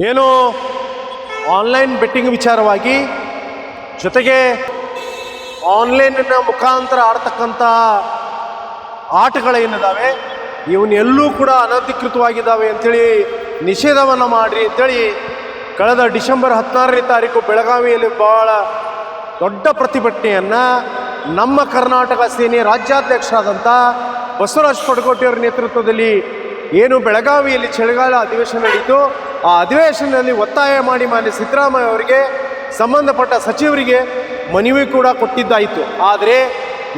ಏನು online betting ವಿಚಾರವಾಗಿ ಜೊತೆಗೆ ಆನ್ಲೈನಿನ ಮುಖಾಂತರ ಆಡ್ತಕ್ಕಂಥ ಆಟಗಳೇನಿದ್ದಾವೆ ಇವನ್ನೆಲ್ಲೂ ಕೂಡ ಅನಧಿಕೃತವಾಗಿದ್ದಾವೆ ಅಂಥೇಳಿ ನಿಷೇಧವನ್ನು ಮಾಡಿರಿ ಅಂತೇಳಿ ಕಳೆದ ಡಿಸೆಂಬರ್ ಹದಿನಾರನೇ ತಾರೀಕು ಬೆಳಗಾವಿಯಲ್ಲಿ ಭಾಳ ದೊಡ್ಡ ಪ್ರತಿಭಟನೆಯನ್ನು ನಮ್ಮ ಕರ್ನಾಟಕ ಸೇನೆ ರಾಜ್ಯಾಧ್ಯಕ್ಷರಾದಂಥ ಬಸವರಾಜ ಪಡಕೋಟಿಯವರ ನೇತೃತ್ವದಲ್ಲಿ ಏನು ಬೆಳಗಾವಿಯಲ್ಲಿ ಚಳಿಗಾಲ ಅಧಿವೇಶನ ನಡೀತು ಆ ಅಧಿವೇಶನದಲ್ಲಿ ಒತ್ತಾಯ ಮಾಡಿ ಮಾನ್ಯ ಸಿದ್ದರಾಮಯ್ಯ ಅವರಿಗೆ, ಸಂಬಂಧಪಟ್ಟ ಸಚಿವರಿಗೆ ಮನವಿ ಕೂಡ ಕೊಟ್ಟಿದ್ದಾಯಿತು. ಆದರೆ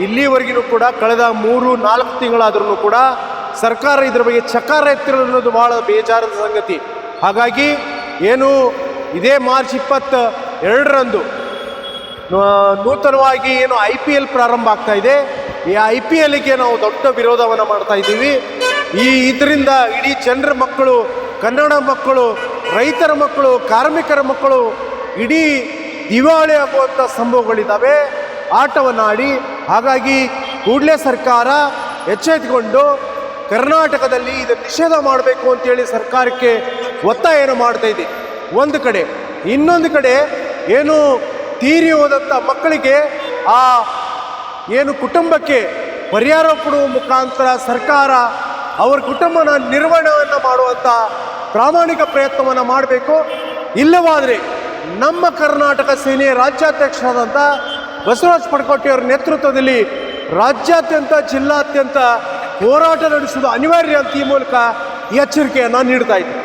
ಇಲ್ಲಿವರೆಗೂ ಕೂಡ ಕಳೆದ ಮೂರು, ನಾಲ್ಕು ತಿಂಗಳಾದ್ರೂ ಕೂಡ ಸರ್ಕಾರ ಇದರ ಬಗ್ಗೆ ಚಕಾರ ಎತ್ತಿರೋದು ಬಹಳ ಬೇಜಾರದ ಸಂಗತಿ. ಹಾಗಾಗಿ ಏನು ಇದೇ ಮಾರ್ಚ್ ಇಪ್ಪತ್ತ ಎರಡರಂದು ನೂತನವಾಗಿ ಏನು ಐ ಪಿ ಎಲ್ ಪ್ರಾರಂಭ ಆಗ್ತಾ ಇದೆ. ಈ ಐ ಪಿ ಎಲ್ಗೆ ನಾವು ದೊಡ್ಡ ವಿರೋಧವನ್ನು ಮಾಡ್ತಾ ಇದ್ದೀವಿ. ಈ ಇದರಿಂದ ಇಡೀ ಜನರ ಮಕ್ಕಳು ಕನ್ನಡ ಮಕ್ಕಳು, ರೈತರ ಮಕ್ಕಳು, ಕಾರ್ಮಿಕರ ಮಕ್ಕಳು ಇಡೀ ದಿವಾಳಿ ಆಗುವಂಥ ಸಂಭವಗಳಿದ್ದಾವೆ ಆಟವನ್ನು ಆಡಿ ಹಾಗಾಗಿ ಕೂಡಲೇ ಸರ್ಕಾರ ಎಚ್ಚೆತ್ಕೊಂಡು ಕರ್ನಾಟಕದಲ್ಲಿ ಇದು ನಿಷೇಧ ಮಾಡಬೇಕು ಅಂತೇಳಿ ಸರ್ಕಾರಕ್ಕೆ ಒತ್ತಾಯವನ್ನು ಮಾಡ್ತಾ ಇದೆ. ಒಂದು ಕಡೆ, ಇನ್ನೊಂದು ಕಡೆ ಏನು ತೀರಿ ಹೋದಂಥ ಮಕ್ಕಳಿಗೆ ಆ ಏನು ಕುಟುಂಬಕ್ಕೆ ಪರಿಹಾರ ಕೊಡುವ ಮುಖಾಂತರ ಸರ್ಕಾರ ಅವರ ಕುಟುಂಬನ ನಿರ್ವಹಣೆಯನ್ನು ಮಾಡುವಂಥ ಪ್ರಾಮಾಣಿಕ ಪ್ರಯತ್ನವನ್ನು ಮಾಡಬೇಕು. ಇಲ್ಲವಾದರೆ ನಮ್ಮ ಕರ್ನಾಟಕ ಸೇನೆ ರಾಜ್ಯಾಧ್ಯಕ್ಷರಾದಂಥ ಬಸವರಾಜ ಪಡ್ಕೋಟಿಯವರ ನೇತೃತ್ವದಲ್ಲಿ ರಾಜ್ಯಾದ್ಯಂತ, ಜಿಲ್ಲಾದ್ಯಂತ ಹೋರಾಟ ನಡೆಸುವುದು ಅನಿವಾರ್ಯ ಅಂತ ಈ ಮೂಲಕ ಎಚ್ಚರಿಕೆಯನ್ನು ನೀಡ್ತಾ ಇದ್ದೀನಿ.